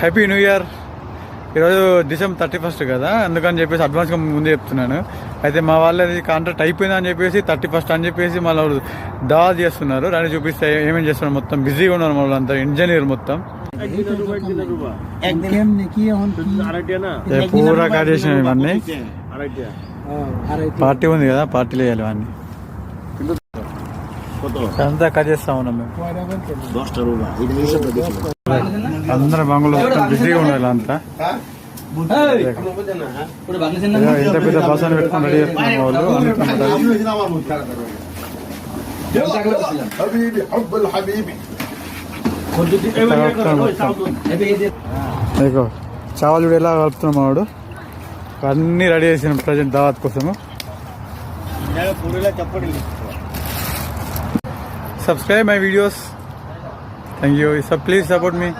Happy new year ఈరోజు December thirty first కదా? అందుకని చెప్పేసి అడ్వాన్స్గా ముందే చెప్తున్నాను. అయితే మా వాళ్ళది కాంట్రాక్ట్ అయిపోయిందని చెప్పేసి థర్టీ ఫస్ట్ అని చెప్పేసి మళ్ళీ దా చేస్తున్నారు. దాన్ని చూపిస్తే ఏమేమి చేస్తున్నారు మొత్తం. బిజీగా ఉన్నారు మళ్ళీ అంతా ఇంజనీర్ మొత్తం. పూరా కార్ చేసినాం ఇవన్నీ? పార్టీ ఉంది కదా? పార్టీలు వేయాలి ఇవన్నీ. అంతా కట్ చేస్తా ఉన్నాం మేము. అందరు బంగులు బిజీగా ఉండాలి అంతా. ఎంత పెద్ద బస్ అని పెట్టుకుని రెడీ చేసుకున్న వాళ్ళు చావల్ చూడు ఎలా కలుపుతున్నాం వాడు. అన్నీ రెడీ చేసిన ప్రజెంట్ దావత్ కోసము. Subscribe my videos. Thank you. So please support me.